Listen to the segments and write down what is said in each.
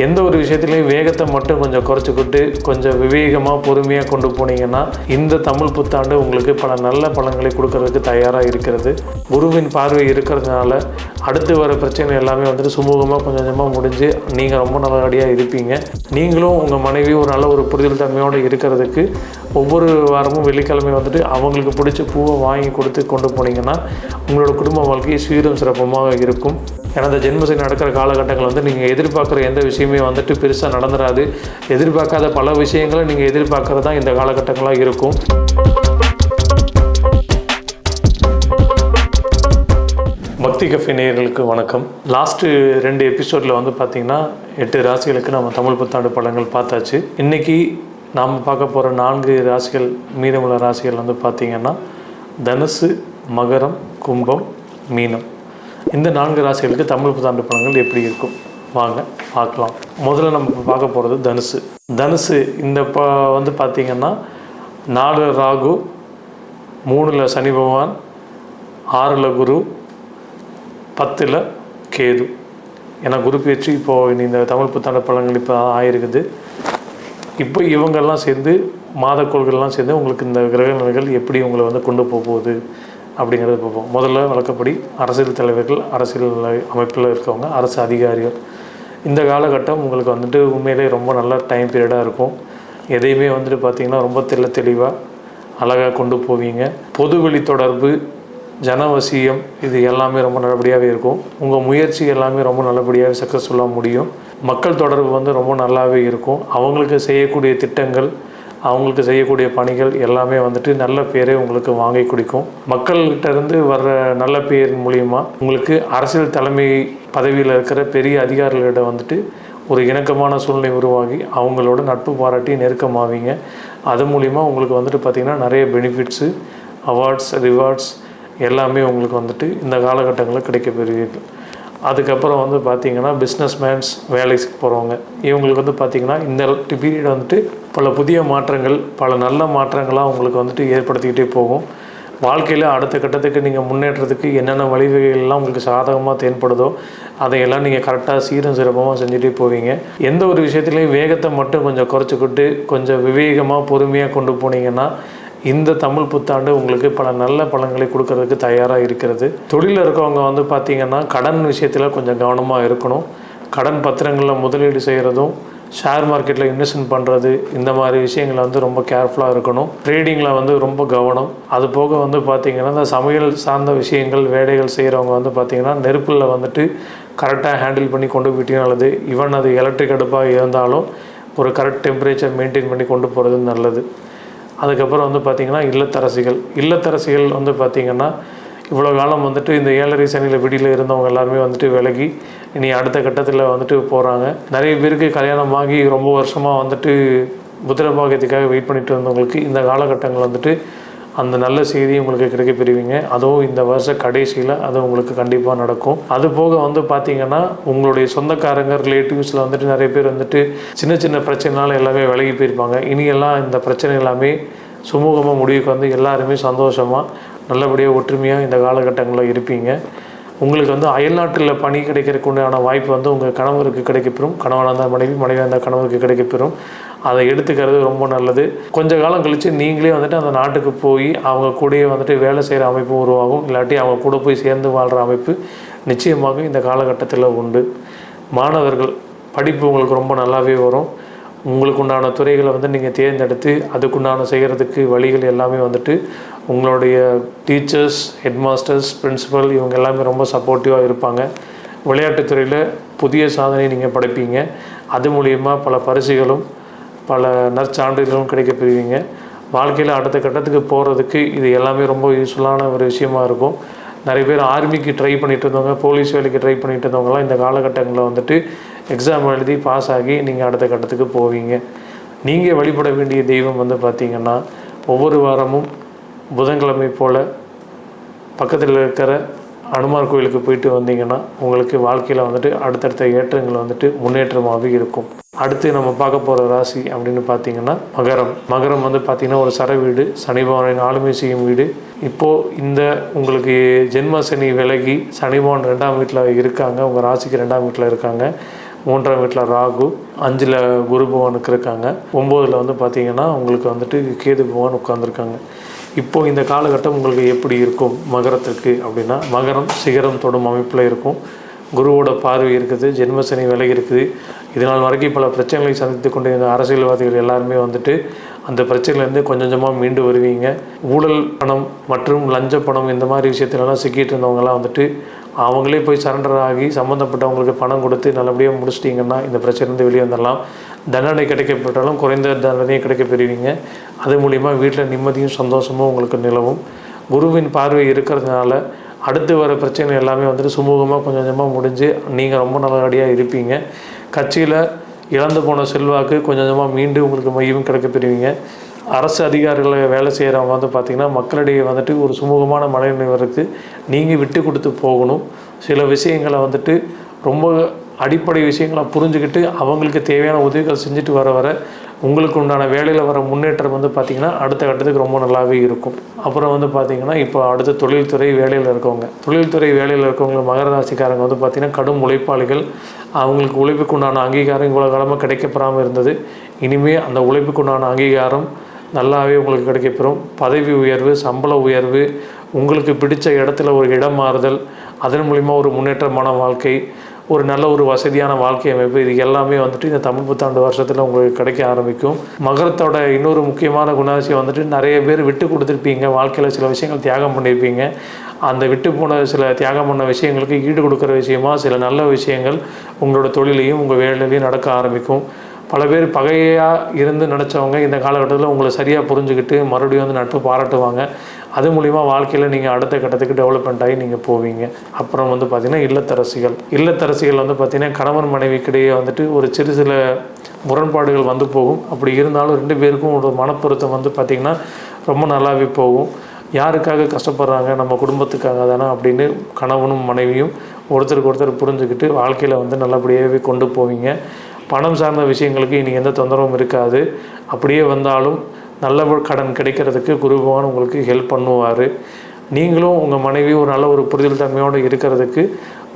எந்த ஒரு விஷயத்துலையும் வேகத்தை மட்டும் கொஞ்சம் குறைச்சிக்கிட்டு கொஞ்சம் விவேகமாக பொறுமையாக கொண்டு போனீங்கன்னா இந்த தமிழ் புத்தாண்டு உங்களுக்கு பல நல்ல பலன்களை கொடுக்கறதுக்கு தயாராக இருக்கிறது. குருவின் பார்வை இருக்கிறதுனால அடுத்து வர பிரச்சனை எல்லாமே வந்துட்டு சுமூகமாக கொஞ்சம் கொஞ்சமாக முடிஞ்சு நீங்கள் ரொம்ப நல்லபடியாக இருப்பீங்க. நீங்களும் உங்கள் மனைவி ஒரு நல்ல ஒரு புரிதல் தன்மையோடு இருக்கிறதுக்கு ஒவ்வொரு வாரமும் வெள்ளிக்கிழமை வந்துட்டு அவங்களுக்கு பிடிச்ச பூவை வாங்கி கொடுத்து கொண்டு போனீங்கன்னா உங்களோட குடும்ப வாழ்க்கை சீரும் சிறப்பமாக இருக்கும். ஏன்னா இந்த ஜென்மசனி நடக்கிற காலகட்டங்கள் வந்து நீங்கள் எதிர்பார்க்குற எந்த விஷயம் வந்துட்டு பெருசாக நடந்துடாது எதிர்பார்க்காத பல விஷயங்களை நீங்கள் எதிர்பார்க்குறது தான் இந்த காலகட்டங்களாக இருக்கும். பக்தி கஃபே நேயர்களுக்கு வணக்கம். லாஸ்ட்டு ரெண்டு எபிசோடில் வந்து பார்த்திங்கன்னா எட்டு ராசிகளுக்கு நம்ம தமிழ் புத்தாண்டு படங்கள் பார்த்தாச்சு. இன்றைக்கி நாம் பார்க்க போகிற நான்கு ராசிகள் மீதமுள்ள ராசிகள் வந்து பார்த்திங்கன்னா தனுசு மகரம் கும்பம் மீனம். இந்த நான்கு ராசிகளுக்கு தமிழ் புத்தாண்டு படங்கள் எப்படி இருக்கும்? வாங்க பார்க்கலாம். முதல்ல நம்ம பார்க்க போகிறது தனுசு. தனுசு இந்த ப வந்து பார்த்திங்கன்னா நாலு ராகு மூணில் சனி பகவான் ஆறில் குரு பத்தில் கேது. ஏன்னா குரு பேச்சு இப்போது இந்த தமிழ் புத்தாண்டு பழங்கள் இப்போ ஆயிருக்குது. இப்போ இவங்கெல்லாம் சேர்ந்து மாதக்கோள்கள்லாம் சேர்ந்து உங்களுக்கு இந்த கிரக நிலைகள் எப்படி உங்களை வந்து கொண்டு போக போகுது அப்படிங்கிறத பார்ப்போம். முதல்ல வழக்கப்படி அரசியல் தலைவர்கள் அரசியல் அமைப்பில் இருக்கவங்க அரசு அதிகாரிகள் இந்த காலகட்டம் உங்களுக்கு வந்துட்டு உண்மையிலே ரொம்ப நல்ல டைம் பீரியடாக இருக்கும். எதையுமே வந்துட்டு பார்த்திங்கன்னா ரொம்ப தெள்ள தெளிவாக அழகாக கொண்டு போவீங்க. பொதுவெளி தொடர்பு ஜனவசியம் இது எல்லாமே ரொம்ப நல்லபடியாகவே இருக்கும். உங்கள் முயற்சி எல்லாமே ரொம்ப நல்லபடியாக சக்ஸஸ்ஃபுல்லாக முடியும். மக்கள் தொடர்பு வந்து ரொம்ப நல்லாவே இருக்கும். அவங்களுக்கு செய்யக்கூடிய திட்டங்கள் அவங்களுக்கு செய்யக்கூடிய பணிகள் எல்லாமே வந்துட்டு நல்ல பேரை உங்களுக்கு வாங்கி கொடுக்கும். மக்கள்கிட்ட இருந்து வர்ற நல்ல பேர் மூலியமாக உங்களுக்கு அரசியல் தலைமை பதவியில் இருக்கிற பெரிய அதிகாரிகளிடம் வந்துட்டு ஒரு இணக்கமான சூழ்நிலை உருவாகி அவங்களோட நட்பு பாராட்டி நெருக்கமாவீங்க. அது மூலிமா உங்களுக்கு வந்துட்டு பார்த்திங்கன்னா நிறைய பெனிஃபிட்ஸு அவார்ட்ஸ் ரிவார்ட்ஸ் எல்லாமே உங்களுக்கு வந்துட்டு இந்த காலகட்டங்களில் கிடைக்கப்பெறுவீர்கள். அதுக்கப்புறம் வந்து பார்த்திங்கன்னா பிஸ்னஸ் மேன்ஸ் வேலைக்கு போகிறவங்க இவங்களுக்கு வந்து பார்த்திங்கன்னா இந்த பீரியட் வந்துட்டு பல புதிய மாற்றங்கள் பல நல்ல மாற்றங்களாக உங்களுக்கு வந்துட்டு ஏற்படுத்திக்கிட்டே போகும். வாழ்க்கையில் அடுத்த கட்டத்துக்கு நீங்கள் முன்னேற்றத்துக்கு என்னென்ன வழிவகைகள்லாம் உங்களுக்கு சாதகமாக தென்படுதோ அதையெல்லாம் நீங்கள் கரெக்டாக சீரும் சிறப்பமாக செஞ்சுட்டே போவீங்க. எந்த ஒரு விஷயத்துலையும் வேகத்தை மட்டும் கொஞ்சம் குறைச்சிக்கிட்டு கொஞ்சம் விவேகமாக பொறுமையாக கொண்டு போனீங்கன்னா இந்த தமிழ் புத்தாண்டு உங்களுக்கு பல நல்ல பலன்களை கொடுக்கறதுக்கு தயாராக இருக்கிறது. தொழிலில் இருக்கவங்க வந்து பார்த்திங்கன்னா கடன் விஷயத்தில் கொஞ்சம் கவனமாக இருக்கணும். கடன் பத்திரங்களில் முதலீடு செய்கிறதும் ஷேர் மார்க்கெட்டில் இன்வெஸ்ட்மெண்ட் பண்ணுறது இந்த மாதிரி விஷயங்களை வந்து ரொம்ப கேர்ஃபுல்லாக இருக்கணும். ட்ரேடிங்கில் வந்து ரொம்ப கவனம். அது போக வந்து பார்த்திங்கன்னா இந்த சமையல் சார்ந்த விஷயங்கள் வேலைகள் செய்கிறவங்க வந்து பார்த்திங்கன்னா நெருப்பில் வந்துட்டு கரெக்டாக ஹேண்டில் பண்ணி கொண்டு போயிட்டீங்க நல்லது. ஈவன் அது எலக்ட்ரிக் அடுப்பாக இருந்தாலும் ஒரு கரெக்ட் டெம்பரேச்சர் மெயின்டைன் பண்ணி கொண்டு போகிறது நல்லது. அதுக்கப்புறம் வந்து பார்த்திங்கன்னா இல்லத்தரசிகள். இல்லத்தரசிகள் வந்து பார்த்திங்கன்னா இவ்வளோ காலம் வந்துட்டு இந்த ஏழரை சனியில் விடியில் இருந்தவங்க எல்லாருமே வந்துட்டு விலகி இனி அடுத்த கட்டத்தில் வந்துட்டு போகிறாங்க நிறைய பேருக்கு கல்யாணம் ஆகி ரொம்ப வருஷமாக வந்துட்டு புத்திரபாகியத்துக்காக வெயிட் பண்ணிட்டு இருந்தவங்களுக்கு இந்த காலகட்டங்கள் வந்துட்டு அந்த நல்ல செய்தி உங்களுக்கு கிடைக்க பெறுவீங்க. அதுவும் இந்த வருஷ கடைசியில் அது உங்களுக்கு கண்டிப்பாக நடக்கும். அது போக வந்து பார்த்திங்கன்னா உங்களுடைய சொந்தக்காரங்க ரிலேட்டிவ்ஸில் வந்துட்டு நிறைய பேர் வந்துட்டு சின்ன சின்ன பிரச்சனைனால எல்லாமே விலகி போயிருப்பாங்க. இனியெல்லாம் இந்த பிரச்சனை எல்லாமே சுமூகமாக முடிவுக்கு வந்து எல்லாருமே சந்தோஷமாக நல்லபடியாக ஒற்றுமையாக இந்த காலகட்டங்களில் இருப்பீங்க. உங்களுக்கு வந்து அயல்நாட்டில் பணி கிடைக்கிறதுக்கு உண்டான வாய்ப்பு வந்து உங்கள் கணவருக்கு கிடைக்கப்பெறும். கணவனாக இருந்தால் மனைவி மனைவியாக இருந்தால் கணவருக்கு கிடைக்கப்பெறும். அதை எடுத்துக்கிறது ரொம்ப நல்லது. கொஞ்ச காலம் கழித்து நீங்களே வந்துட்டு அந்த நாட்டுக்கு போய் அவங்க கூடயே வந்துட்டு வேலை செய்கிற அமைப்பு உருவாகும். இல்லாட்டி அவங்க கூட போய் சேர்ந்து வாழ்கிற அமைப்பு நிச்சயமாக இந்த காலகட்டத்தில் உண்டு. மாணவர்கள் படிப்பு உங்களுக்கு ரொம்ப நல்லாவே வரும். உங்களுக்கு உண்டான துறைகளை வந்து நீங்கள் தேர்ந்தெடுத்து அதுக்குண்டான செய்கிறதுக்கு வழிகள் எல்லாமே வந்துட்டு உங்களுடைய டீச்சர்ஸ் ஹெட்மாஸ்டர்ஸ் பிரின்சிபல் இவங்க எல்லாமே ரொம்ப சப்போர்ட்டிவாக இருப்பாங்க. விளையாட்டுத்துறையில் புதிய சாதனை நீங்கள் படைப்பீங்க. அது மூலியமாக பல பரிசுகளும் பல நற்சான்றிதழும் கிடைக்க பெறுவீங்க. வாழ்க்கையில் அடுத்த கட்டத்துக்கு போகிறதுக்கு இது எல்லாமே ரொம்ப யூஸ்ஃபுல்லான ஒரு விஷயமா இருக்கும். நிறைய பேர் ஆர்மிக்கு ட்ரை பண்ணிட்டு இருந்தவங்க போலீஸ் வேலைக்கு ட்ரை பண்ணிட்டு இருந்தவங்கலாம் இந்த காலகட்டங்களில் வந்துட்டு எக்ஸாம் எழுதி பாஸ் ஆகி நீங்கள் அடுத்த கட்டத்துக்கு போவீங்க. நீங்கள் வழிபட வேண்டிய தெய்வம் வந்து பார்த்திங்கன்னா ஒவ்வொரு வாரமும் புதன்கிழமை போல் பக்கத்தில் இருக்கிற அனுமார் கோயிலுக்கு போயிட்டு வந்தீங்கன்னா உங்களுக்கு வாழ்க்கையில் வந்துட்டு அடுத்தடுத்த ஏற்றங்கள் வந்துட்டு முன்னேற்றமாகவே இருக்கும். அடுத்து நம்ம பார்க்க போகிற ராசி அப்படின்னு பார்த்தீங்கன்னா மகரம். மகரம் வந்து பார்த்திங்கன்னா ஒரு சர வீடு சனி பகவானின் ஆளுமை செய்யும் வீடு. இப்போது இந்த உங்களுக்கு ஜென்ம சனி விலகி சனி ரெண்டாம் வீட்டில் இருக்காங்க. உங்கள் ராசிக்கு ரெண்டாம் வீட்டில் இருக்காங்க. மூன்றாம் வீட்டில் ராகு அஞ்சில் குரு பகவானுக்கு இருக்காங்க ஒம்போதில் வந்து பார்த்தீங்கன்னா உங்களுக்கு வந்துட்டு கேது பகவான் உட்காந்துருக்காங்க இப்போது இந்த காலகட்டம் உங்களுக்கு எப்படி இருக்கும்? மகரத்திற்கு அப்படின்னா மகரம் சிகரம் தொடும் அமைப்பில் இருக்கும். குருவோட பார்வை இருக்குது ஜென்மசனி விலகி இருக்குது. இதனால் வரைக்கும் பல பிரச்சனைகளை சந்தித்து கொண்டிருந்த அரசியல்வாதிகள் எல்லாருமே வந்துட்டு அந்த பிரச்சனையிலேருந்து கொஞ்சம் கொஞ்சமாக மீண்டு வருவீங்க. ஊழல் பணம் மற்றும் லஞ்ச பணம் இந்த மாதிரி விஷயத்துலலாம் சிக்கிட்டு இருந்தவங்கலாம் வந்துட்டு அவங்களே போய் சரண்டர் ஆகி சம்மந்தப்பட்டவங்களுக்கு பணம் கொடுத்து நல்லபடியாக முடிச்சிட்டிங்கன்னா இந்த பிரச்சனைலேருந்து வெளியே வந்துடலாம். தண்டனை கிடைக்கப்பட்டாலும் குறைந்த தண்டனையை கிடைக்க பெறுவீங்க அது மூலிமா வீட்டில் நிம்மதியும் சந்தோஷமும் உங்களுக்கு நிலவும். குருவின் பார்வை இருக்கிறதுனால அடுத்து வர பிரச்சனை எல்லாமே வந்துட்டு சுமூகமாக கொஞ்சம் கொஞ்சமாக முடிஞ்சு நீங்கள் ரொம்ப நல்லபடியாக இருப்பீங்க. கட்சியில் இழந்து போன செல்வாக்கு கொஞ்சம் கொஞ்சமாக மீண்டும் உங்களுக்கு மையம் கிடைக்க பெறுவீங்க அரசு அதிகாரிகளை வேலை செய்கிறவங்க வந்து பார்த்திங்கன்னா மக்களிடையே வந்துட்டு ஒரு சுமூகமான மனநிலைவருக்கு நீங்கள் விட்டு கொடுத்து போகணும். சில விஷயங்களை வந்துட்டு ரொம்ப அடிப்படை விஷயங்களை புரிஞ்சுக்கிட்டு அவங்களுக்கு தேவையான உதவிகள் செஞ்சுட்டு வர வர உங்களுக்கு உண்டான வேலையில் வர முன்னேற்றம் வந்து பார்த்திங்கன்னா அடுத்த கட்டத்துக்கு ரொம்ப நல்லாவே இருக்கும். அப்புறம் வந்து பார்த்திங்கன்னா இப்போ அடுத்த தொழில்துறை வேலையில் இருக்கவங்க. தொழில்துறை வேலையில் இருக்கவங்க மகர ராசிக்காரங்க வந்து பார்த்திங்கன்னா கடும் உழைப்பாளிகள். அவங்களுக்கு உழைப்புக்கு உண்டான அங்கீகாரம் இவ்வளோ காலமாக கிடைக்கப்படாமல் இருந்தது. இனிமேல் அந்த உழைப்புக்கு உண்டான அங்கீகாரம் நல்லாவே உங்களுக்கு கிடைக்கப்பெறும் பதவி உயர்வு சம்பள உயர்வு உங்களுக்கு பிடித்த இடத்துல ஒரு இடம் மாறுதல் அதன் மூலிமா ஒரு முன்னேற்றமான வாழ்க்கை ஒரு நல்ல ஒரு வசதியான வாழ்க்கை அமைப்பு இது எல்லாமே வந்துட்டு இந்த தமிழ் புத்தாண்டு வருஷத்தில் உங்களுக்கு கிடைக்க ஆரம்பிக்கும். மகரத்தோட இன்னொரு முக்கியமான குணாதிசயம் வந்துட்டு நிறைய பேர் விட்டு கொடுத்துருப்பீங்க. வாழ்க்கையில் சில விஷயங்கள் தியாகம் பண்ணியிருப்பீங்க அந்த விட்டு போன சில தியாகம் பண்ண விஷயங்களுக்கு ஈடு கொடுக்குற விஷயமா சில நல்ல விஷயங்கள் உங்களோட தொழிலையும் உங்கள் வேலையிலையும் நடக்க ஆரம்பிக்கும். பல பேர் பகையாக இருந்து நினச்சவங்க இந்த காலகட்டத்தில் உங்களை சரியாக புரிஞ்சுக்கிட்டு மறுபடியும் வந்து நட்பு பாராட்டுவாங்க. அது மூலிமா வாழ்க்கையில் நீங்கள் அடுத்த கட்டத்துக்கு டெவலப்மெண்ட் ஆகி நீங்கள் போவீங்க. அப்புறம் வந்து பார்த்திங்கன்னா இல்லத்தரசிகள். இல்லத்தரசிகள் வந்து பார்த்திங்கன்னா கணவன் மனைவிக்கிடையே வந்துட்டு ஒரு சிறு சில முரண்பாடுகள் வந்து போகும். அப்படி இருந்தாலும் ரெண்டு பேருக்கும் ஒரு மனப்பொருத்தம் வந்து பார்த்திங்கன்னா ரொம்ப நல்லாவே போகும். யாருக்காக கஷ்டப்படுறாங்க? நம்ம குடும்பத்துக்காக தானே? அப்படின்னு கணவனும் மனைவியும் ஒருத்தருக்கு ஒருத்தர் புரிஞ்சுக்கிட்டு வாழ்க்கையில் வந்து நல்லபடியாகவே கொண்டு போவீங்க. பணம் சார்ந்த விஷயங்களுக்கு இனி எந்த தொந்தரவும் இருக்காது. அப்படியே வந்தாலும் நல்ல ஒரு கடன் கிடைக்கிறதுக்கு குரு பகவான் உங்களுக்கு ஹெல்ப் பண்ணுவார். நீங்களும் உங்கள் மனைவி ஒரு நல்ல ஒரு புரிதல் தன்மையோடு இருக்கிறதுக்கு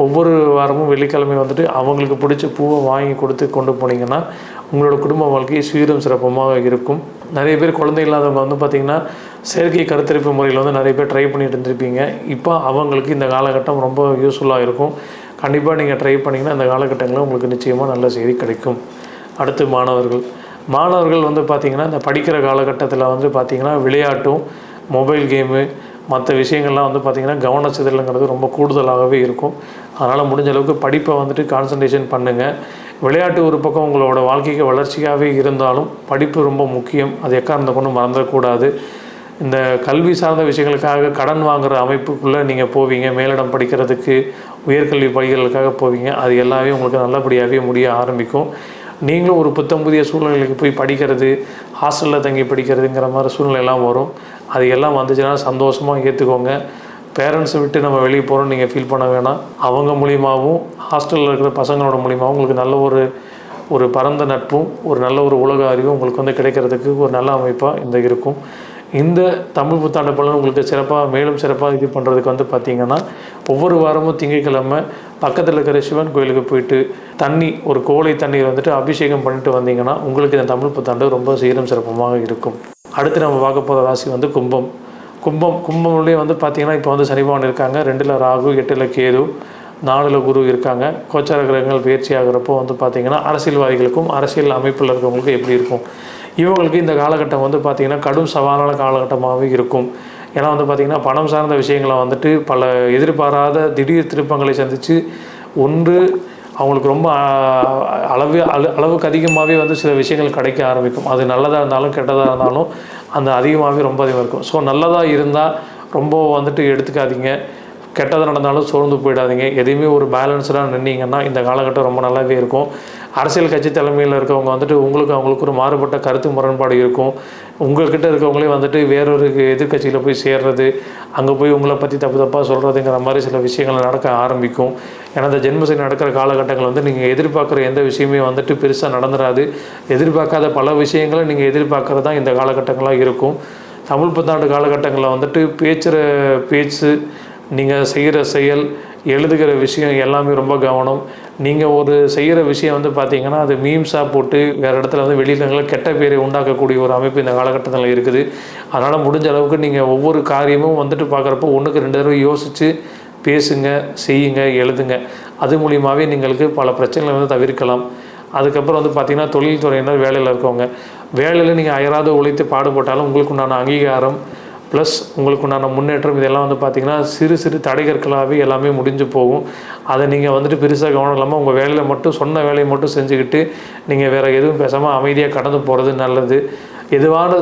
ஒவ்வொரு வாரமும் வெள்ளிக்கிழமை வந்துட்டு அவங்களுக்கு பிடிச்ச பூவை வாங்கி கொடுத்து கொண்டு போனீங்கன்னா உங்களோட குடும்ப வாழ்க்கை சீரும் சிறப்பமாக இருக்கும். நிறைய பேர் குழந்தை இல்லாதவங்க வந்து பார்த்திங்கன்னா செயற்கை கருத்தரிப்பு முறையில் வந்து நிறைய பேர் ட்ரை பண்ணிட்டு இருந்திருப்பீங்க. இப்போ அவங்களுக்கு இந்த காலகட்டம் ரொம்ப யூஸ்ஃபுல்லாக இருக்கும். கண்டிப்பாக நீங்கள் ட்ரை பண்ணிங்கன்னா அந்த காலகட்டங்களில் உங்களுக்கு நிச்சயமாக நல்ல செய்தி கிடைக்கும். அடுத்து மாணவர்கள். மாணவர்கள் வந்து பார்த்திங்கன்னா இந்த படிக்கிற காலகட்டத்தில் வந்து பார்த்திங்கன்னா விளையாட்டும் மொபைல் கேமு மற்ற விஷயங்கள்லாம் வந்து பார்த்திங்கன்னா கவனச்சிதறலுங்கிறது ரொம்ப கூடுதலாகவே இருக்கும். அதனால் முடிஞ்ச அளவுக்கு படிப்பை வந்துட்டு கான்சன்ட்ரேஷன் பண்ணுங்கள் விளையாட்டு ஒரு பக்கம் உங்களோட வாழ்க்கைக்கு வளர்ச்சியாகவே இருந்தாலும் படிப்பு ரொம்ப முக்கியம். அது எக்காரணத்தை கொண்டு மறந்துடக்கூடாது. இந்த கல்வி சார்ந்த விஷயங்களுக்காக கடன் வாங்குகிற அமைப்புக்குள்ளே நீங்கள் போவீங்க. மேலிடம் படிக்கிறதுக்கு உயர்கல்வி படிக்கிறதுக்காக போவீங்க. அது எல்லாமே உங்களுக்கு நல்லபடியாகவே முடிய ஆரம்பிக்கும். நீங்களும் ஒரு புத்தம் புதிய சூழ்நிலைக்கு போய் படிக்கிறது ஹாஸ்டலில் தங்கி படிக்கிறதுங்கிற மாதிரி சூழ்நிலையெல்லாம் வரும். அது எல்லாம் வந்துச்சுன்னா சந்தோஷமாக ஏற்றுக்கோங்க பேரண்ட்ஸை விட்டு நம்ம வெளியே போகிறோம் நீங்கள் ஃபீல் பண்ண வேணாம். அவங்க மூலியமாகவும் ஹாஸ்டலில் இருக்கிற பசங்களோட மூலியமாகவும் உங்களுக்கு நல்ல ஒரு ஒரு பரந்த நட்பும் ஒரு நல்ல ஒரு உலக அறிவும் உங்களுக்கு வந்து கிடைக்கிறதுக்கு ஒரு நல்ல அமைப்பாக இந்த இருக்கும். இந்த தமிழ் புத்தாண்டு பலன் உங்களுக்கு சிறப்பாக மேலும் சிறப்பாக இது பண்ணுறதுக்கு வந்து பார்த்திங்கன்னா ஒவ்வொரு வாரமும் திங்கட்கிழமை பக்கத்தில் இருக்கிற சிவன் கோயிலுக்கு போயிட்டு தண்ணி ஒரு கோழை தண்ணீர் வந்துட்டு அபிஷேகம் பண்ணிட்டு வந்தீங்கன்னா உங்களுக்கு இந்த தமிழ் புத்தாண்டு ரொம்ப சீரும் சிறப்பமாக இருக்கும். அடுத்து நம்ம பார்க்க போகிற ராசி வந்து கும்பம். கும்பம் கும்பம்லேயே வந்து பார்த்திங்கன்னா இப்போ வந்து சனிபவன் இருக்காங்க. ரெண்டில் ராகு எட்டில் கேது நாலில் குரு இருக்காங்க. கோச்சார கிரகங்கள் பயிற்சி ஆகிறப்போ வந்து பார்த்திங்கன்னா அரசியல்வாதிகளுக்கும் அரசியல் அமைப்பில் இருக்கிறவங்களுக்கும் எப்படி இருக்கும்? இவங்களுக்கு இந்த காலகட்டம் வந்து பார்த்திங்கன்னா கடும் சவாலான காலகட்டமாகவே இருக்கும். ஏன்னா வந்து பார்த்திங்கன்னா பணம் சார்ந்த விஷயங்களை வந்துட்டு பல எதிர்பாராத திடீர் திருப்பங்களை சந்தித்து ஒன்று அவங்களுக்கு ரொம்ப அளவு அள அளவுக்கு அதிகமாகவே வந்து சில விஷயங்கள் கிடைக்க ஆரம்பிக்கும். அது நல்லதாக இருந்தாலும் கெட்டதாக இருந்தாலும் அந்த அதிகமாகவே ரொம்ப அதிகமாக இருக்கும். ஸோ நல்லதாக இருந்தால் ரொம்ப வந்துட்டு எடுத்துக்காதீங்க. கெட்டது நடந்தாலும் சோர்ந்து போயிடாதீங்க. எதையுமே ஒரு பேலன்ஸ்டாக நின்னீங்கன்னா இந்த காலகட்டம் ரொம்ப நல்லாவே இருக்கும். அரசியல் கட்சி தலைமையில் இருக்கவங்க வந்துட்டு உங்களுக்கு அவங்களுக்கு ஒரு மாறுபட்ட கருத்து முரண்பாடு இருக்கும். உங்கள்கிட்ட இருக்கவங்களே வந்துட்டு வேறொரு எதிர்க்கட்சியில் போய் சேர்றது அங்கே போய் உங்களை பற்றி தப்பு தப்பாக சொல்கிறதுங்கிற மாதிரி சில விஷயங்கள் நடக்க ஆரம்பிக்கும். ஏன்னா இந்த ஜென்மசனி நடக்கிற காலகட்டங்கள் வந்து நீங்கள் எதிர்பார்க்குற எந்த விஷயமே வந்துட்டு பெருசாக நடந்துடாது எதிர்பார்க்காத பல விஷயங்களை நீங்கள் எதிர்பார்க்குறது தான் இந்த காலகட்டங்களாக இருக்கும். தமிழ் புத்தாண்டு காலகட்டங்களில் வந்துட்டு பேச்சுகிற பேச்சு நீங்கள் செய்கிற செயல் எழுதுகிற விஷயம் எல்லாமே ரொம்ப கவனம். நீங்கள் ஒரு செய்கிற விஷயம் வந்து பார்த்தீங்கன்னா அது மீம்ஸாக போட்டு வேறு இடத்துல வந்து வெளியில் கெட்ட பேரை உண்டாக்கக்கூடிய ஒரு அமைப்பு இந்த காலகட்டத்தில் இருக்குது. அதனால் முடிஞ்ச அளவுக்கு நீங்கள் ஒவ்வொரு காரியமும் வந்துட்டு பார்க்குறப்போ ஒன்றுக்கு ரெண்டு தடவை யோசித்து பேசுங்க செய்யுங்க எழுதுங்க. அது மூலியமாகவே நீங்களுக்கு பல பிரச்சனைகளை வந்து தவிர்க்கலாம். அதுக்கப்புறம் வந்து பார்த்திங்கன்னா தொழில்துறையினர் வேலையில் இருக்கவங்க. வேலையில் நீங்கள் அயராது உழைத்து பாடுபட்டாலும் உங்களுக்கு உண்டான அங்கீகாரம் ப்ளஸ் உங்களுக்கு உண்டான முன்னேற்றம் இதெல்லாம் வந்து பார்த்திங்கன்னா சிறு சிறு தடைகற்களாகவே எல்லாமே முடிஞ்சு போகும். அதை நீங்கள் வந்துட்டு பெருசாக கவனம் இல்லாமல் உங்கள் வேலையில் மட்டும் சொன்ன வேலையை மட்டும் செஞ்சுக்கிட்டு நீங்கள் வேறு எதுவும் பேசாமல் அமைதியாக கடந்து போகிறது நல்லது. எதுவான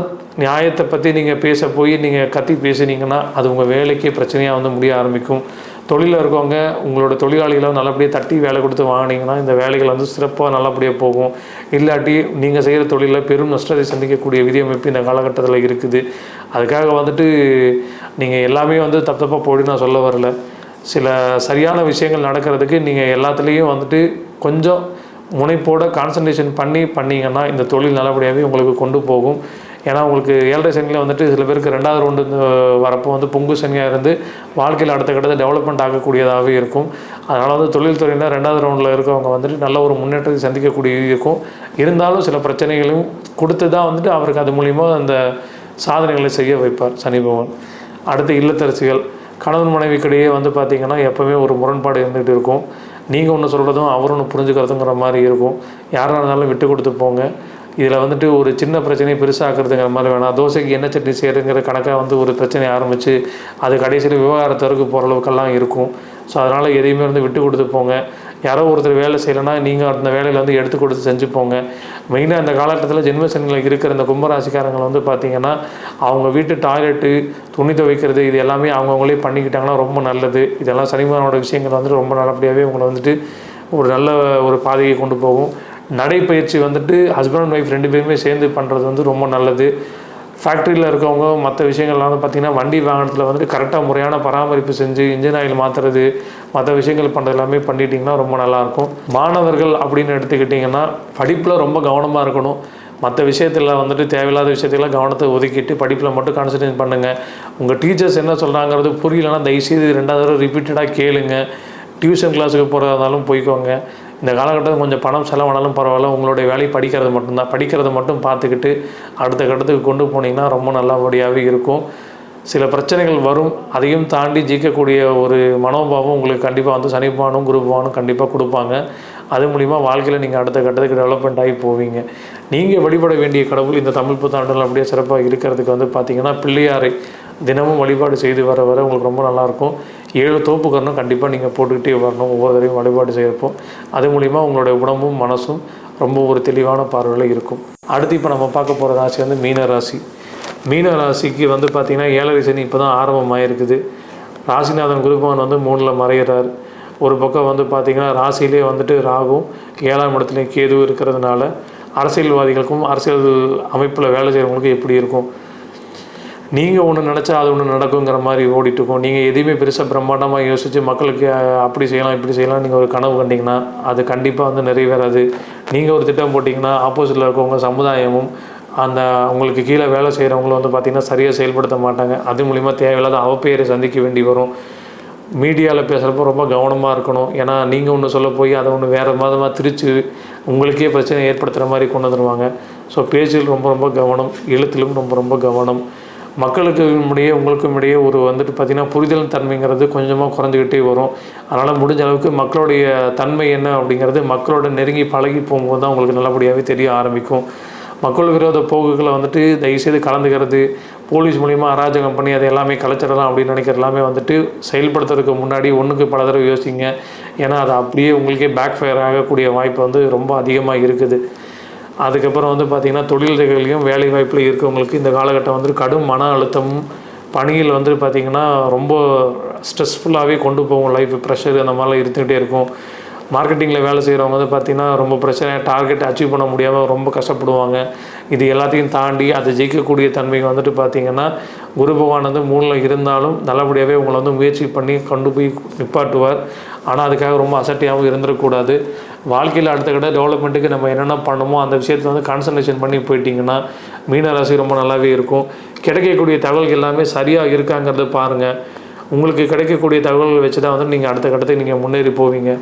நியாயத்தை பற்றி நீங்கள் பேச போய் நீங்கள் கத்தி பேசினீங்கன்னா அது உங்கள் வேலைக்கே பிரச்சனையாக வந்து முடிய ஆரம்பிக்கும். தொழிலில் இருக்கவங்க உங்களோட தொழிலாளிகளை நல்லபடியாக தட்டி வேலை கொடுத்து வாங்கினீங்கன்னா இந்த வேலைகள் வந்து சிறப்பாக நல்லபடியாக போகும். இல்லாட்டி நீங்கள் செய்கிற தொழிலில் பெரும் நஷ்டத்தை சந்திக்கக்கூடிய விதியமைப்பு இந்த காலகட்டத்தில் இருக்குது. அதுக்காக வந்துட்டு நீங்கள் எல்லாமே வந்து தப்பு தப்பாக போடி நான் சொல்ல வரல. சில சரியான விஷயங்கள் நடக்கிறதுக்கு நீங்கள் எல்லாத்துலேயும் வந்துட்டு கொஞ்சம் முனைப்போட கான்சன்ட்ரேஷன் பண்ணி பண்ணிங்கன்னா இந்த தொழில் நல்லபடியாகவே உங்களுக்கு கொண்டு போகும். ஏன்னா உங்களுக்கு ஏழரை சனியில் வந்துட்டு சில பேருக்கு ரெண்டாவது ரவுண்டு வரப்போ வந்து பொங்கு சனியாக இருந்து வாழ்க்கையில் அடுத்த கட்டத்தை டெவலப்மெண்ட் ஆகக்கூடியதாகவே இருக்கும். அதனால் வந்து தொழில்துறையினர் ரெண்டாவது ரவுண்டில் இருக்கவங்க வந்துட்டு நல்ல ஒரு முன்னேற்றத்தை சந்திக்கக்கூடிய இருக்கும். இருந்தாலும் சில பிரச்சனைகளையும் கொடுத்து தான் வந்துட்டு அவருக்கு அது மூலிமா அந்த சாதனைகளை செய்ய வைப்பார் சனி பகவான். அடுத்து இல்லத்தரசிகள் கணவன் மனைவிக்கிடையே வந்து பார்த்திங்கன்னா எப்போவுமே ஒரு முரண்பாடு இருந்துகிட்டு இருக்கும். நீங்கள் ஒன்று சொல்கிறதும் அவர் ஒன்று புரிஞ்சுக்கிறதுங்கிற மாதிரி இருக்கும். யாராக இருந்தாலும் விட்டு கொடுத்து போங்க. இதில் வந்துட்டு ஒரு சின்ன பிரச்சனையை பெருசாக்குறதுங்கிற மாதிரி வேணாம். தோசைக்கு என்ன சட்னி செய்கிறதுங்கிற கணக்காக வந்து ஒரு பிரச்சனை ஆரம்பித்து அது கடைசியில் விவகாரத்திற்கு போகிற அளவுக்கெல்லாம் இருக்கும். ஸோ அதனால் எதையுமே வந்து விட்டு கொடுத்து போங்க. யாரோ ஒருத்தர் வேலை செய்யலைன்னா நீங்கள் அந்த வேலையில் வந்து எடுத்து கொடுத்து செஞ்சு போங்க. மெயினாக இந்த காலகட்டத்தில் ஜென்மசனில் இருக்கிற இந்த கும்பராசிக்காரங்களை வந்து பார்த்திங்கன்னா அவங்க வீட்டு டாய்லெட்டு துணி துவைக்கிறது இது எல்லாமே அவங்கவுங்களே பண்ணிக்கிட்டாங்கன்னா ரொம்ப நல்லது. இதெல்லாம் சனிமாரோட விஷயங்கள் வந்துட்டு ரொம்ப நல்லபடியாகவே உங்களை வந்துட்டு ஒரு நல்ல ஒரு பாதையை கொண்டு போகும். நடைப்பயிற்சி வந்துட்டு ஹஸ்பண்ட் அண்ட் ஒய்ஃப் ரெண்டு பேருமே சேர்ந்து பண்ணுறது வந்து ரொம்ப நல்லது. ஃபேக்ட்ரியில் இருக்கவங்க மற்ற விஷயங்கள்லாம் வந்து பார்த்திங்கன்னா வண்டி வாகனத்தில் வந்துட்டு கரெக்டாக முறையான பராமரிப்பு செஞ்சு இன்ஜின் ஆயில் மாற்றுறது மற்ற விஷயங்கள் பண்ணுறது எல்லாமே பண்ணிட்டீங்கன்னா ரொம்ப நல்லாயிருக்கும் மாணவர்கள் அப்படின்னு எடுத்துக்கிட்டிங்கன்னா படிப்பில் ரொம்ப கவனமாக இருக்கணும். மற்ற விஷயத்தில் வந்துட்டு தேவையில்லாத விஷயத்துக்கெல்லாம் கவனத்தை ஒதுக்கிட்டு படிப்பில் மட்டும் கான்சன்ட்ரேட் பண்ணுங்கள் உங்கள் டீச்சர்ஸ் என்ன சொல்கிறாங்கிறது புரியலன்னா தயவுசெய்து ரெண்டாவது தடவை ரிப்பீட்டடாக கேளுங்க. டியூஷன் கிளாஸுக்கு போகிறதாலும் இருந்தாலும் போய்க்கோங்க. இந்த காலகட்டத்தில் கொஞ்சம் பணம் செலவானாலும் பரவாயில்ல உங்களுடைய வேலையை படிக்கிறது மட்டும்தான். படிக்கிறத மட்டும் பார்த்துக்கிட்டு அடுத்த கட்டத்துக்கு கொண்டு போனீங்கன்னா ரொம்ப நல்லபடியாகவே இருக்கும். சில பிரச்சனைகள் வரும். அதையும் தாண்டி ஜீக்கக்கூடிய ஒரு மனோபாவம் உங்களுக்கு கண்டிப்பாக வந்து சனிப்பானும் குருபானும் கண்டிப்பாக கொடுப்பாங்க. அது மூலிமா வாழ்க்கையில் நீங்கள் அடுத்த கட்டத்துக்கு டெவலப்மெண்ட் ஆகி போவீங்க. நீங்கள் வழிபட வேண்டிய கடவுள் இந்த தமிழ் புத்தாண்டில் அப்படியே சிறப்பாக இருக்கிறதுக்கு வந்து பார்த்திங்கன்னா பிள்ளையாரை தினமும் வழிபாடு செய்து வர வர உங்களுக்கு ரொம்ப நல்லாயிருக்கும் ஏழு தோப்புக்கரணம் கண்டிப்பாக நீங்கள் போட்டுக்கிட்டே வரணும். ஒவ்வொரு தடவையும் வழிபாடு செய்கிறப்போ அது மூலிமா உங்களுடைய உடம்பும் மனசும் ரொம்ப ஒரு தெளிவான பார்வையில் இருக்கும். அடுத்து இப்போ நம்ம பார்க்க போகிற ராசி வந்து மீன ராசி. மீன ராசிக்கு வந்து பார்த்திங்கன்னா ஏழரை சனி இப்போ தான் ஆரம்பமாயிருக்குது. ராசிநாதன் குருபவன் வந்து மூணில் மறைகிறார் ஒரு பக்கம் வந்து பார்த்திங்கன்னா ராசியிலே வந்துட்டு ராகும் ஏழாம் இடத்துலையும் கேது இருக்கிறதுனால அரசியல்வாதிகளுக்கும் அரசியல் அமைப்பில் வேலை செய்கிறவங்களுக்கும் எப்படி இருக்கும்? நீங்கள் ஒன்று நினச்சா அது ஒன்று நடக்குங்கிற மாதிரி ஓடிட்டுருக்கோம் நீங்கள் எதையுமே பெருசாக பிரம்மாண்டமாக யோசித்து மக்களுக்கு அப்படி செய்யலாம் இப்படி செய்யலாம் நீங்கள் ஒரு கனவு கண்டிங்கன்னா அது கண்டிப்பாக வந்து நிறைவேறாது. நீங்கள் ஒரு திட்டம் போட்டிங்கன்னா ஆப்போசிட்டில் இருக்கவங்க சமுதாயமும் அந்த உங்களுக்கு கீழே வேலை செய்கிறவங்களும் வந்து பார்த்திங்கன்னா சரியாக செயல்படுத்த மாட்டாங்க. அது மூலிமா தேவையில்லாத அவப்பெயரை சந்திக்க வேண்டி வரும். மீடியாவில் பேசுகிறப்போ ரொம்ப கவனமாக இருக்கணும். ஏன்னா நீங்கள் ஒன்று சொல்ல போய் அதை ஒன்று வேறு மாதமாக திரித்து உங்களுக்கே பிரச்சனை ஏற்படுத்துகிற மாதிரி கொண்டு வந்துடுவாங்க ஸோ பேச்சில் ரொம்ப ரொம்ப கவனம் எழுத்திலும் ரொம்ப ரொம்ப கவனம். மக்களுக்கு இடையே உங்களுக்கும் இடையே ஒரு வந்துட்டு பார்த்திங்கன்னா புரிதல் தன்மைங்கிறது கொஞ்சமாக குறைஞ்சிக்கிட்டே வரும். அதனால் முடிஞ்ச அளவுக்கு மக்களுடைய தன்மை என்ன அப்படிங்கிறது மக்களோட நெருங்கி பழகி போகும்போது தான் உங்களுக்கு நல்லபடியாகவே தெரிய ஆரம்பிக்கும். மக்கள் விரோத போக்குகளை வந்துட்டு தயவுசெய்து கலந்துக்கிறது. போலீஸ் மூலிமா அராஜகம் பண்ணி அதை எல்லாமே கலைச்சிடலாம் அப்படின்னு நினைக்கிற எல்லாமே வந்துட்டு செயல்படுத்துறதுக்கு முன்னாடி ஒன்றுக்கு பல தடவை யோசிங்க. ஏன்னா அது அப்படியே உங்களுக்கே பேக் ஃபயர் ஆகக்கூடிய வாய்ப்பு வந்து ரொம்ப அதிகமாக இருக்குது. அதுக்கப்புறம் வந்து பார்த்திங்கன்னா தொழில்களையும் வேலை வாய்ப்பில் இருக்கவங்களுக்கு இந்த காலகட்டம் வந்து கடும் மன அழுத்தமும் பணியில் வந்து பார்த்திங்கன்னா ரொம்ப ஸ்ட்ரெஸ்ஃபுல்லாகவே கொண்டு போகும் லைஃப் ப்ரெஷர் அந்த மாதிரிலாம் இருந்துகிட்டே இருக்கும். மார்க்கெட்டிங்கில் வேலை செய்கிறவங்க வந்து பார்த்திங்கன்னா ரொம்ப பிரச்சனை டார்கெட் அச்சீவ் பண்ண முடியாமல் ரொம்ப கஷ்டப்படுவாங்க. இது எல்லாத்தையும் தாண்டி அதை ஜெயிக்கக்கூடிய தன்மைக்கு வந்துட்டு பார்த்திங்கன்னா குரு பகவான் வந்து மூணில் இருந்தாலும் நல்லபடியாகவே உங்களை வந்து முயற்சி பண்ணி கொண்டு போய் நிப்பாட்டுவார். ஆனால் அதுக்காக ரொம்ப அசட்டியாகவும் இருந்துடக்கூடாது. வாழ்க்கையில் அடுத்த கட்ட டெவலப்மெண்ட்டுக்கு நம்ம என்னென்ன பண்ணணுமோ அந்த விஷயத்தில் வந்து கான்சன்ட்ரேஷன் பண்ணி போயிட்டீங்கன்னா மீனராசி ரொம்ப நல்லாவே இருக்கும். கிடைக்கக்கூடிய தகவல்கள் எல்லாமே சரியாக இருக்காங்கிறத பாருங்கள் உங்களுக்கு கிடைக்கக்கூடிய தகவல்கள் வச்சு தான் வந்து நீங்கள் அடுத்த கட்டத்துக்கு நீங்கள் முன்னேறி போவீங்க.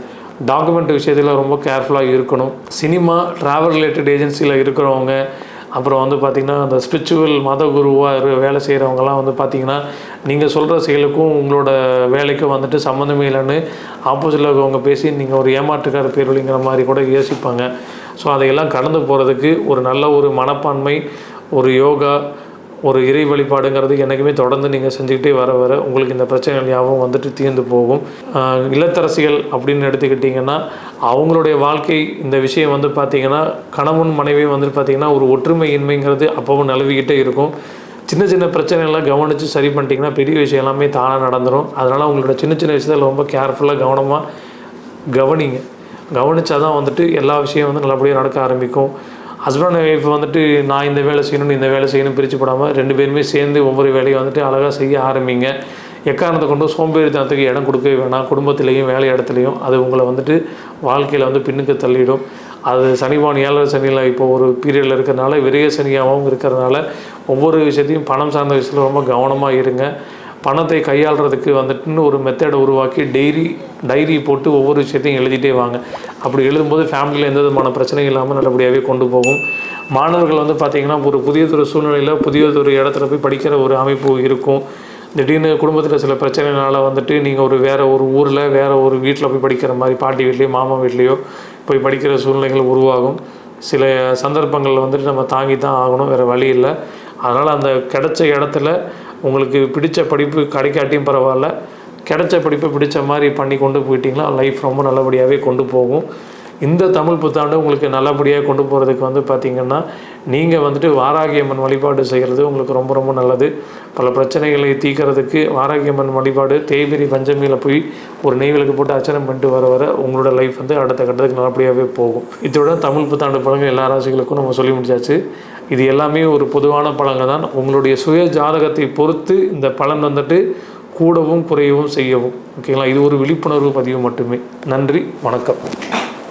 டாக்குமெண்ட் விஷயத்தில் ரொம்ப கேர்ஃபுல்லாக இருக்கணும். சினிமா ட்ராவல் ரிலேட்டட் ஏஜென்சியில் இருக்கிறவங்க அப்புறம் வந்து பார்த்திங்கன்னா அந்த ஸ்பிரிச்சுவல் மத குருவாக வேலை செய்கிறவங்கலாம் வந்து பார்த்திங்கன்னா நீங்கள் சொல்கிற செயலுக்கும் உங்களோட வேலைக்கும் வந்துட்டு சம்மந்தமே இல்லைன்னு ஆப்போசிட்டில் இருக்கவங்க பேசி நீங்கள் ஒரு ஏமாற்றுக்கார பேரொழிங்கிற மாதிரி கூட யோசிப்பாங்க. ஸோ அதையெல்லாம் கடந்து போகிறதுக்கு ஒரு நல்ல ஒரு மனப்பான்மை ஒரு யோகா ஒரு இறை வழிபாடுங்கிறது என்றைக்குமே தொடர்ந்து நீங்கள் செஞ்சுக்கிட்டே வர வர உங்களுக்கு இந்த பிரச்சனைகள் யாவும் வந்துட்டு தீர்ந்து போகும். இல்லத்தரசிகள் அப்படின்னு எடுத்துக்கிட்டிங்கன்னா அவங்களுடைய வாழ்க்கை இந்த விஷயம் வந்து பார்த்திங்கன்னா கணவன் மனைவி வந்துட்டு பார்த்திங்கன்னா ஒரு ஒற்றுமையின்மைங்கிறது அப்பவும் நிலவிக்கிட்டே இருக்கும். சின்ன சின்ன பிரச்சனைகள்லாம் கவனித்து சரி பண்ணிட்டீங்கன்னா பெரிய விஷயம் எல்லாமே தானாக நடந்துடும் அதனால் உங்களோட சின்ன சின்ன விஷயத்தில் ரொம்ப கேர்ஃபுல்லாக கவனமாக கவனிங்க. கவனிச்சா தான் வந்துட்டு எல்லா விஷயம் வந்து நல்லபடியாக நடக்க ஆரம்பிக்கும். ஹஸ்பண்ட் அண்ட் ஒய்ஃப் வந்துட்டு நான் இந்த வேலை செய்யணும்னு இந்த வேலை செய்யணும் பிரித்து போடாமல் ரெண்டு பேருமே சேர்ந்து ஒவ்வொரு வேலையை வந்துட்டு அழகாக செய்ய ஆரம்பிங்க. எக்காரணத்தை கொண்டு சோம்பேறித்தனத்துக்கு இடம் கொடுக்கவே வேணாம். குடும்பத்திலையும் வேலை இடத்துலையும் அது உங்களை வந்துட்டு வாழ்க்கையில் வந்து பின்னுக்கு தள்ளிடும். அது சனிபான் ஏழரை சனியில் இப்போ ஒரு பீரியடில் இருக்கிறதுனால விரைய சனியாகவும் இருக்கிறதுனால ஒவ்வொரு விஷயத்தையும் பணம் சார்ந்த விஷயத்தில் ரொம்ப கவனமாக இருங்க. பணத்தை கையாளுறதுக்கு வந்துட்டுன்னு ஒரு மெத்தடை உருவாக்கி டெய்ரி டைரி போட்டு ஒவ்வொரு விஷயத்தையும் எழுதிட்டே வாங்க. அப்படி எழுதும்போது ஃபேமிலியில் எந்த விதமான பிரச்சனையும் இல்லாமல் நல்லபடியாகவே கொண்டு போகும். மாணவர்கள் வந்து பார்த்திங்கன்னா ஒரு புதியதொரு சூழ்நிலையில் புதியதொரு இடத்துல போய் படிக்கிற ஒரு அமைப்பு இருக்கும். திடீர்னு குடும்பத்தில் சில பிரச்சனைனால வந்துட்டு நீங்கள் ஒரு வேறு ஒரு ஊரில் வேறு ஒரு வீட்டில் போய் படிக்கிற மாதிரி பாட்டி வீட்லேயோ மாமா வீட்லேயோ போய் படிக்கிற சூழ்நிலைகள் உருவாகும். சில சந்தர்ப்பங்களில் வந்துட்டு நம்ம தாங்கி தான் ஆகணும் வேறு வழி இல்லை. அதனால் அந்த கிடைச்ச இடத்துல உங்களுக்கு பிடித்த படிப்பு கிடைக்காட்டியும் பரவாயில்ல. கிடைச்ச படிப்பை பிடிச்ச மாதிரி பண்ணி கொண்டு போயிட்டிங்கன்னா லைஃப் ரொம்ப நல்லபடியாகவே கொண்டு போகும். இந்த தமிழ் புத்தாண்டு உங்களுக்கு நல்லபடியாக கொண்டு போகிறதுக்கு வந்து பார்த்திங்கன்னா நீங்கள் வந்துட்டு வாராகியம்மன் வழிபாடு செய்கிறது உங்களுக்கு ரொம்ப ரொம்ப நல்லது. பல பிரச்சனைகளை தீக்கிறதுக்கு வாராகியம்மன் வழிபாடு தேய்பிரி பஞ்சமியில் போய் ஒரு நெய்விளக்கு போட்டு அர்ச்சனை பண்ணிட்டு வர வர உங்களோட லைஃப் வந்து அடுத்த கட்டத்துக்கு நல்லபடியாகவே போகும். இதோட தமிழ் புத்தாண்டு பழங்கள் எல்லா ராசிகளுக்கும் நம்ம சொல்லி முடிச்சாச்சு. இது எல்லாமே ஒரு பொதுவான பழங்கள் தான். உங்களுடைய சுய ஜாதகத்தை பொறுத்து இந்த பலன் வந்துட்டு கூடவும் குறையவும் செய்யவும். ஓகேங்களா? இது ஒரு விழிப்புணர்வு பதிவு மட்டுமே. நன்றி வணக்கம்.